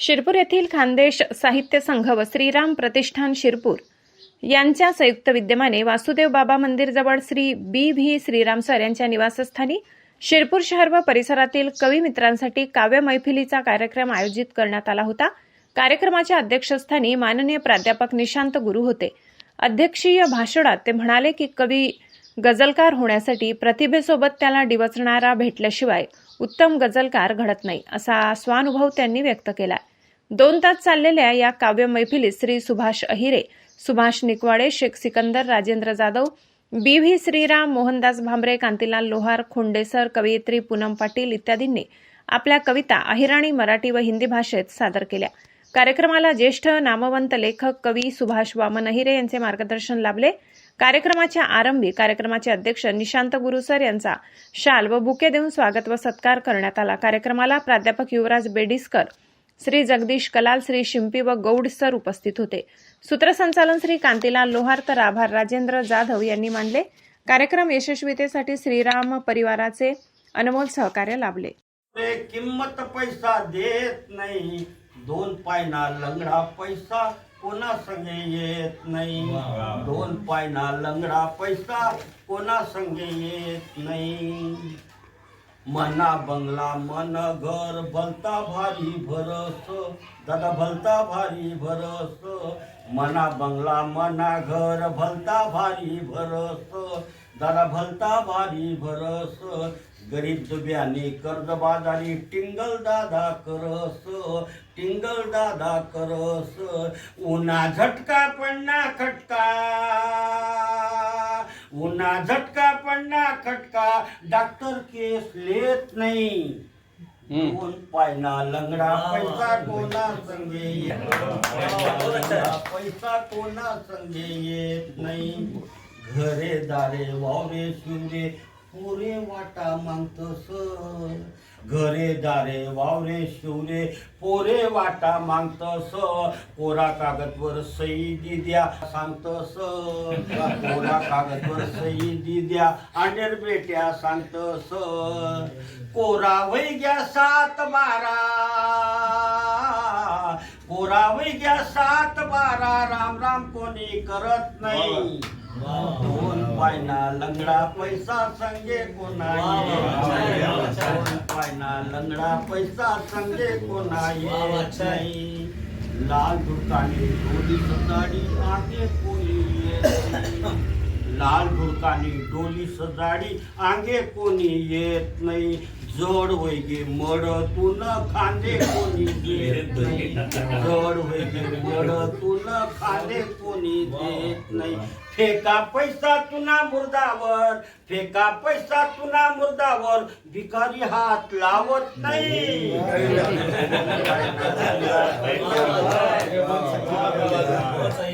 शिरपूर येथील खानदेश साहित्य संघ व श्रीराम प्रतिष्ठान शिरपूर यांच्या संयुक्त विद्यमाने Vasudev Baba मंदिरजवळ Shri B V Shriram sir यांच्या निवासस्थानी शिरपूर शहर व परिसरातील कवी मित्रांसाठी काव्य मैफिलीचा कार्यक्रम आयोजित करण्यात आला होता. कार्यक्रमाच्या अध्यक्षस्थानी माननीय प्राध्यापक निशांत गुरु होते. अध्यक्षीय भाषणात ते म्हणाले की कवी गझलकार होण्यासाठी प्रतिभेसोबत त्याला डिवचणारा भेटल्याशिवाय उत्तम गझलकार घडत नाही असा स्वानुभव त्यांनी व्यक्त केला. दोन तास चाललेल्या या काव्य मैफिलीत श्री सुभाष अहिरे सुभाष निकवाडे शेख सिकंदर राजेंद्र जाधव बी व्ही श्रीराम मोहनदास भांबरे कांतीलाल लोहार खोंडेसर कवयित्री पूनम पाटील इत्यादींनी आपल्या कविता अहिराणी मराठी व हिंदी भाषेत सादर केल्या. कार्यक्रमाला ज्येष्ठ नामवंत लेखक कवी सुभाष वामन अहिरे यांचे मार्गदर्शन लाभले. कार्यक्रमाच्या आरंभी कार्यक्रमाचे अध्यक्ष निशांत गुरुसर यांचा शाल व बुके देऊन स्वागत व सत्कार करण्यात आला. कार्यक्रमाला प्राध्यापक युवराज बेडिसकर श्री जगदीश कलाल श्री शिंपी व गौड सर उपस्थित होते. सूत्रसंचालन श्री कांतीलाल लोहार तर आभार. राजेंद्र जाधव यांनी मानले कार्यक्रम यशस्वीतेसाठी श्रीराम परिवाराचे अनमोल सहकार्य लाभले. किंमत पैसा देत नाही. दोन पायना लंगडा पैसा कोणा संगे येत नाही. दोन पायना लंगडा पैसा कोणा संगे येत नाही. मना बंगला मन घर भलता भारी भरस दादा भलता भारी भरस. मना बंगला मना घर भलता भारी भरस दादा भलता भारी भरस. गरीब दुब्याने कर्जबाजारी टिंगल दादा करस टिंगल दादा करस. उन्हा झटका पडना खटका. उन्हा झटका पडना खटका डॉक्टर केस लेत नाही. दोन पायना लंगडा पैसा कोणा संगे पैसा कोणा संगे येत नाही. घरे दारे वावरे शिवरे पुरे वाटा मागतस. घरे दारे वावरे शिवरे पोरे वाटा मागतस. कोरा कागदवर सही दिद्या सांगतस. कोरा कागदवर सही दिद्या अंडेर बेट्या सांगतस. कोरा वैग्या सात बारा. कोरा वैग्या सात बारा. राम राम कोणी करत नाही. हो. दोन पायना लंगडा पैसा संगे कोणा दोन पायना लंगडा पैसा संगे कोणा लाल दुर्गाने डोली सजाडी आगे कोणी लाल भुरकानी डोली सजाडी आंगे कोणी येत नाही. जड होय गे मड तुन खांदे कोणी देत नाही. जड गे मड तुन खांदे कोणी देत नाही. फेका पैसा तुना मुर्दावर फेका पैसा तुना मुर्दावर भिकारी हात लावत नाही.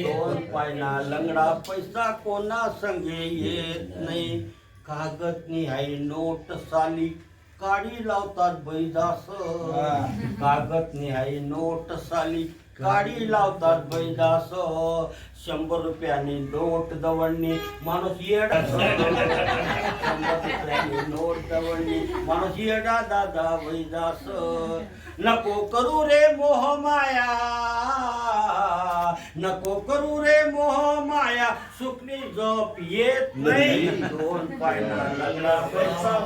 दोन पायना लंगडा पैसा कोणा संगे येत नाही. कागद निहाई नोट साली काडी लावतात बैदास. कागद निहाई नोट साली काडी लावतात बैदास. शंभर रुपयाने नोट दवडणे. माणूस येडा. शंभर रुपयाने नोट दवडणे. माणूस येडा दादा बैदास. नको करू रे मोह माया. नको करू रे मोह माया. सुखनी झोप येत नाही. दोन पायना लग्ना पैसा